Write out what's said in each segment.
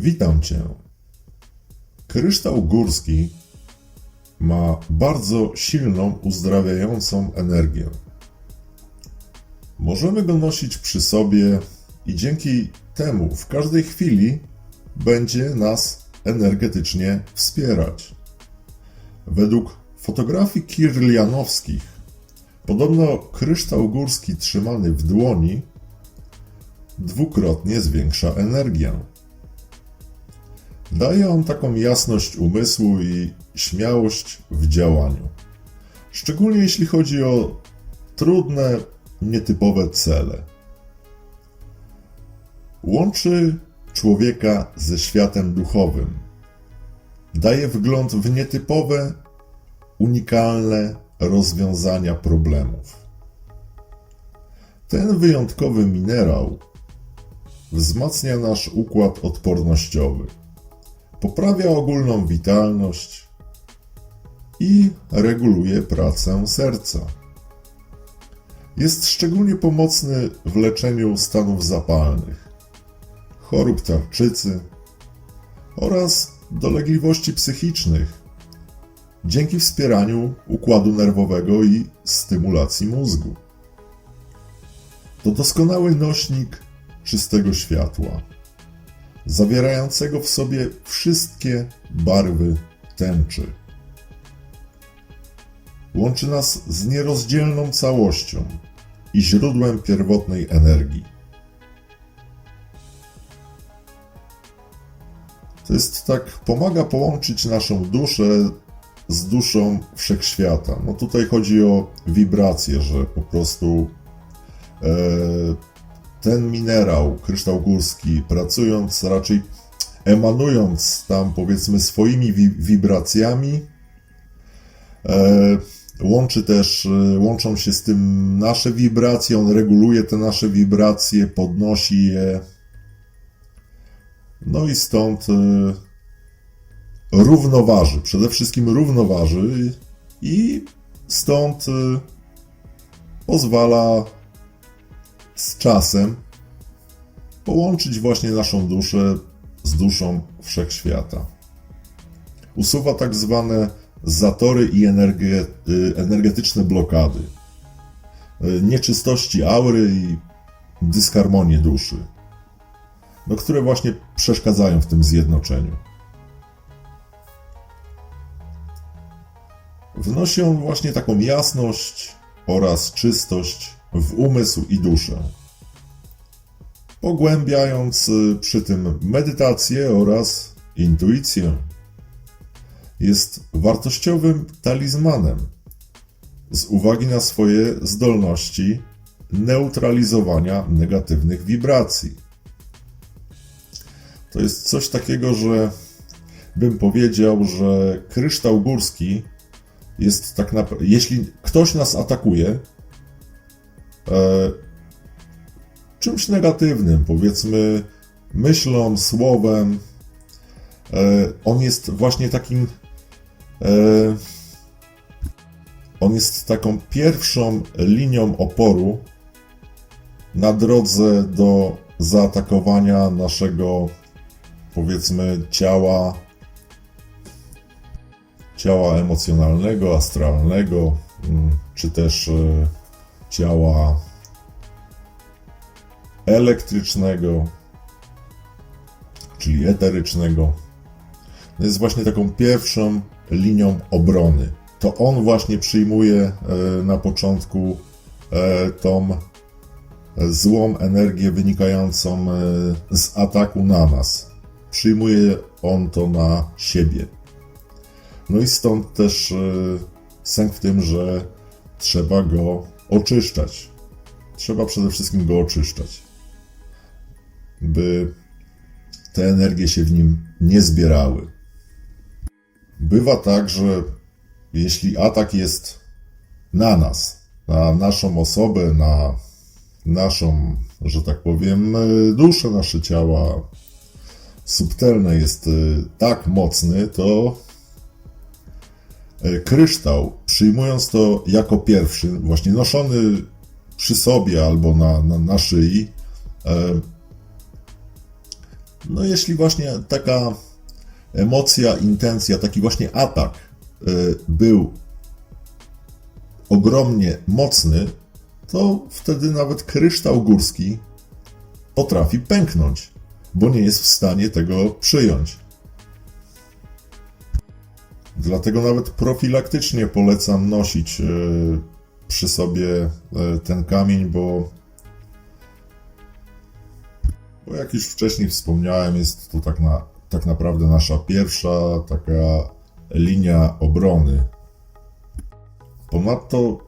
Witam Cię. Kryształ górski ma bardzo silną, uzdrawiającą energię. Możemy go nosić przy sobie i dzięki temu w każdej chwili będzie nas energetycznie wspierać. Według fotografii kirlianowskich, podobno kryształ górski trzymany w dłoni dwukrotnie zwiększa energię. Daje on taką jasność umysłu i śmiałość w działaniu. Szczególnie jeśli chodzi o trudne, nietypowe cele. Łączy człowieka ze światem duchowym. Daje wgląd w nietypowe, unikalne rozwiązania problemów. Ten wyjątkowy minerał wzmacnia nasz układ odpornościowy poprawia ogólną witalność i reguluje pracę serca. Jest szczególnie pomocny w leczeniu stanów zapalnych, chorób tarczycy oraz dolegliwości psychicznych dzięki wspieraniu układu nerwowego i stymulacji mózgu. To doskonały nośnik czystego światła zawierającego w sobie wszystkie barwy tęczy. Łączy nas z nierozdzielną całością i źródłem pierwotnej energii. To jest tak, pomaga połączyć naszą duszę z duszą wszechświata. No tutaj chodzi o wibracje, że po prostu e, ten minerał, kryształ górski, pracując raczej emanując tam powiedzmy swoimi wi wibracjami, e, łączy też, e, łączą się z tym nasze wibracje, on reguluje te nasze wibracje, podnosi je. No i stąd e, równoważy, przede wszystkim równoważy i stąd e, pozwala z czasem połączyć właśnie naszą duszę z duszą wszechświata. Usuwa tak zwane zatory i energe, y, energetyczne blokady, y, nieczystości aury i dysharmonię duszy, no, które właśnie przeszkadzają w tym zjednoczeniu. Wnosi on właśnie taką jasność oraz czystość w umysł i duszę, pogłębiając y, przy tym medytację oraz intuicję. Jest wartościowym talizmanem z uwagi na swoje zdolności neutralizowania negatywnych wibracji. To jest coś takiego, że bym powiedział, że kryształ górski jest tak naprawdę, jeśli ktoś nas atakuje, czymś negatywnym, powiedzmy myślą, słowem. E, on jest właśnie takim. E, on jest taką pierwszą linią oporu na drodze do zaatakowania naszego, powiedzmy, ciała, ciała emocjonalnego, astralnego, mm, czy też e, ciała elektrycznego, czyli eterycznego. Jest właśnie taką pierwszą linią obrony. To on właśnie przyjmuje e, na początku e, tą złą energię wynikającą e, z ataku na nas. Przyjmuje on to na siebie. No i stąd też sęk w tym, że trzeba go oczyszczać. Trzeba przede wszystkim go oczyszczać, by te energie się w nim nie zbierały. Bywa tak, że jeśli atak jest na nas, na naszą osobę, na naszą, że tak powiem, duszę, nasze ciała, subtelne jest y, tak mocny, to kryształ, przyjmując to jako pierwszy, właśnie noszony przy sobie albo na, na, na szyi, e, No jeśli właśnie taka emocja, intencja, taki właśnie atak y, był ogromnie mocny, to wtedy nawet kryształ górski potrafi pęknąć, bo nie jest w stanie tego przyjąć. Dlatego nawet profilaktycznie polecam nosić y, przy sobie y, ten kamień, bo bo jak już wcześniej wspomniałem, jest to tak, na, tak naprawdę nasza pierwsza taka linia obrony. Ponadto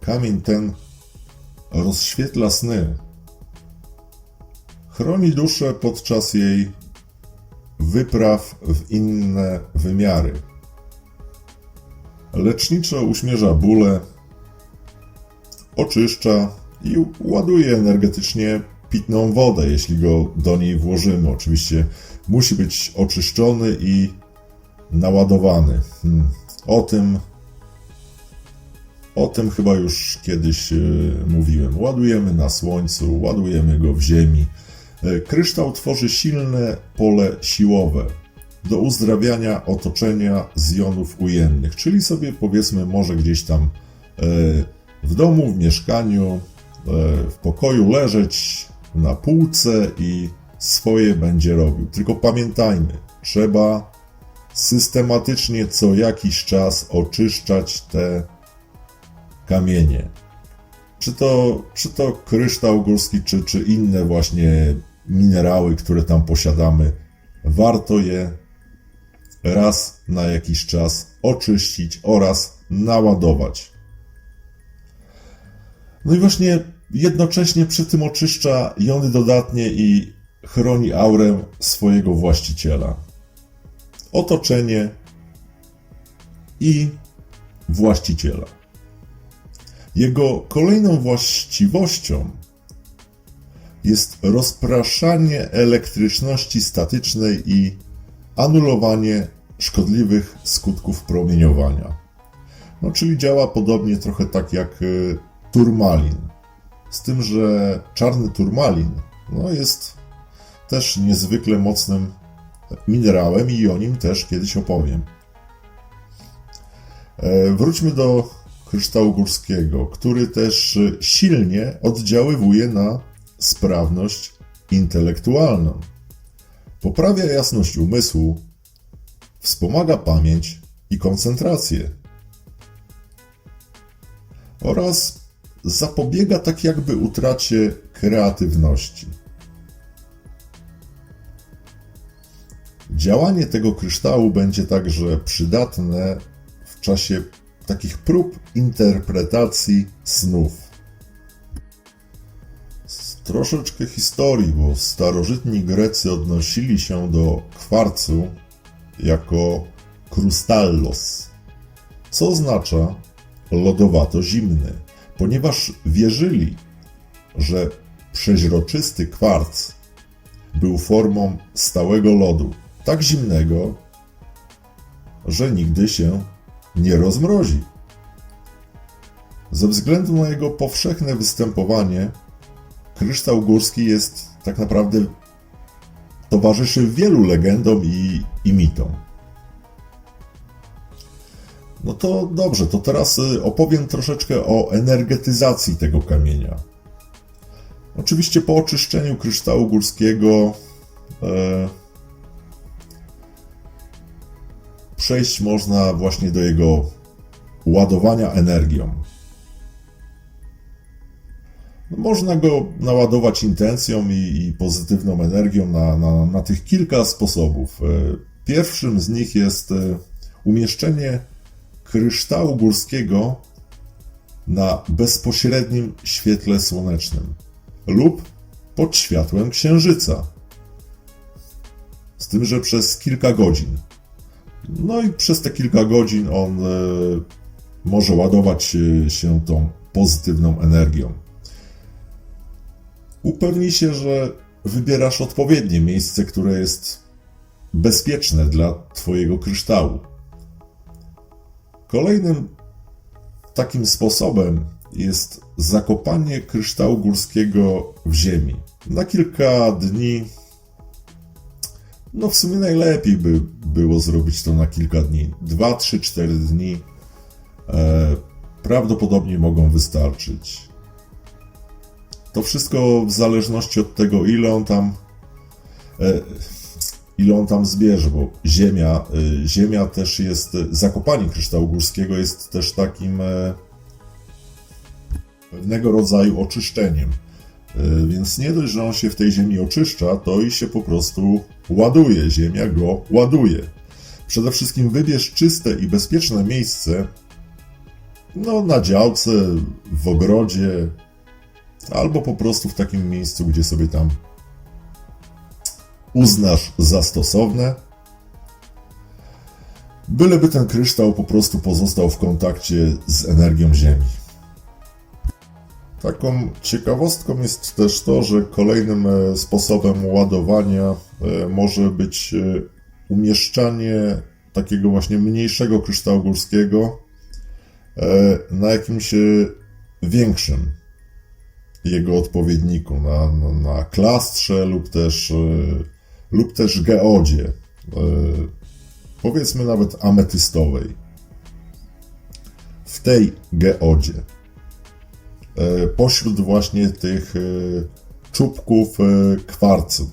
kamień ten rozświetla sny. Chroni duszę podczas jej wypraw w inne wymiary. Leczniczo uśmierza bóle, oczyszcza i ładuje energetycznie pitną wodę, jeśli go do niej włożymy. Oczywiście musi być oczyszczony i naładowany. Hmm. O tym o tym chyba już kiedyś e, mówiłem. Ładujemy na słońcu, ładujemy go w ziemi. E, kryształ tworzy silne pole siłowe do uzdrawiania otoczenia z jonów ujemnych, czyli sobie powiedzmy może gdzieś tam e, w domu, w mieszkaniu, w pokoju leżeć na półce i swoje będzie robił. Tylko pamiętajmy, trzeba systematycznie co jakiś czas oczyszczać te kamienie. Czy to, czy to kryształ górski, czy, czy inne właśnie minerały, które tam posiadamy, warto je raz na jakiś czas oczyścić oraz naładować. No i właśnie jednocześnie przy tym oczyszcza jony dodatnie i chroni aurę swojego właściciela. Otoczenie i właściciela. Jego kolejną właściwością jest rozpraszanie elektryczności statycznej i anulowanie szkodliwych skutków promieniowania. No, czyli działa podobnie trochę tak jak y, turmalin. Z tym, że czarny turmalin no, jest też niezwykle mocnym minerałem i o nim też kiedyś opowiem. E, wróćmy do kryształu górskiego, który też silnie oddziaływuje na sprawność intelektualną. Poprawia jasność umysłu, wspomaga pamięć i koncentrację oraz zapobiega tak jakby utracie kreatywności. Działanie tego kryształu będzie także przydatne w czasie takich prób interpretacji snów. Troszeczkę historii, bo starożytni Grecy odnosili się do kwarcu jako krustallos, co oznacza lodowato-zimny, ponieważ wierzyli, że przeźroczysty kwarc był formą stałego lodu, tak zimnego, że nigdy się nie rozmrozi. Ze względu na jego powszechne występowanie, kryształ górski jest tak naprawdę towarzyszy wielu legendom i, i mitom. No to dobrze, to teraz y, opowiem troszeczkę o energetyzacji tego kamienia. Oczywiście po oczyszczeniu kryształu górskiego e, przejść można właśnie do jego ładowania energią. Można go naładować intencją i, i pozytywną energią na, na, na tych kilka sposobów. E, pierwszym z nich jest e, umieszczenie kryształu górskiego na bezpośrednim świetle słonecznym lub pod światłem księżyca. Z tym, że przez kilka godzin. No i przez te kilka godzin on e, może ładować się tą pozytywną energią. Upewnij się, że wybierasz odpowiednie miejsce, które jest bezpieczne dla Twojego kryształu. Kolejnym takim sposobem jest zakopanie kryształu górskiego w ziemi. Na kilka dni No w sumie najlepiej by było zrobić to na kilka dni. 2, 3, 4 dni e, prawdopodobnie mogą wystarczyć. To wszystko w zależności od tego, ile on tam e, ile on tam zbierze, bo ziemia, e, ziemia też jest, zakopanie kryształu górskiego jest też takim e, pewnego rodzaju oczyszczeniem. Więc nie dość, że on się w tej ziemi oczyszcza, to i się po prostu ładuje. Ziemia go ładuje. Przede wszystkim wybierz czyste i bezpieczne miejsce, no na działce, w ogrodzie, albo po prostu w takim miejscu, gdzie sobie tam uznasz za stosowne. Byleby ten kryształ po prostu pozostał w kontakcie z energią Ziemi. Taką ciekawostką jest też to, że kolejnym e, sposobem ładowania e, może być e, umieszczanie takiego właśnie mniejszego kryształu górskiego na jakimś większym jego odpowiedniku, na, na, na klastrze lub też, e, lub też geodzie, e, powiedzmy nawet ametystowej. W tej geodzie e, pośród właśnie tych czubków kwarcu.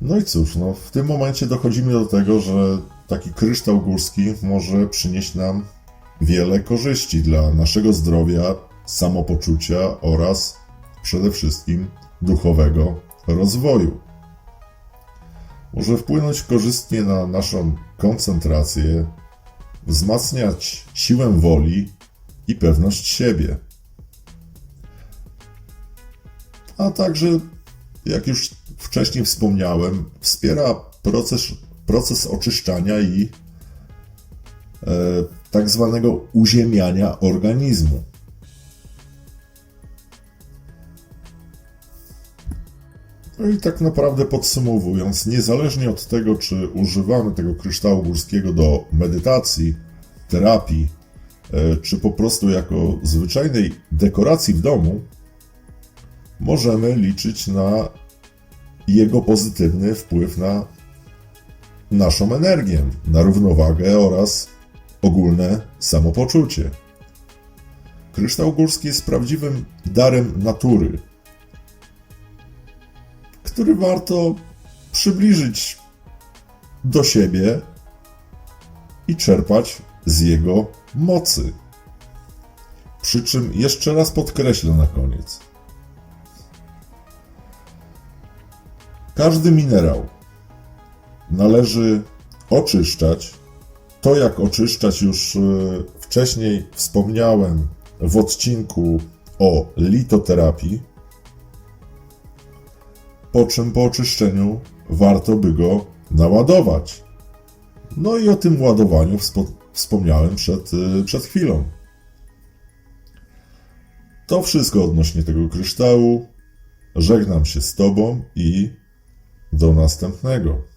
No i cóż, no, w tym momencie dochodzimy do tego, że taki kryształ górski może przynieść nam wiele korzyści dla naszego zdrowia, samopoczucia oraz przede wszystkim duchowego rozwoju. Może wpłynąć korzystnie na naszą koncentrację, wzmacniać siłę woli i pewność siebie. A także, jak już wcześniej wspomniałem, wspiera proces, proces oczyszczania i e, tak zwanego uziemiania organizmu. No i tak naprawdę podsumowując, niezależnie od tego, czy używamy tego kryształu górskiego do medytacji, terapii, e, czy po prostu jako zwyczajnej dekoracji w domu, możemy liczyć na jego pozytywny wpływ na naszą energię, na równowagę oraz ogólne samopoczucie. Kryształ górski jest prawdziwym darem natury, który warto przybliżyć do siebie i czerpać z jego mocy. Przy czym jeszcze raz podkreślę na koniec. Każdy minerał należy oczyszczać. To, jak oczyszczać, już e, wcześniej wspomniałem w odcinku o litoterapii. Po czym po oczyszczeniu warto by go naładować. No i o tym ładowaniu wspo- wspomniałem przed, e, przed chwilą. To wszystko odnośnie tego kryształu. Żegnam się z Tobą i do następnego.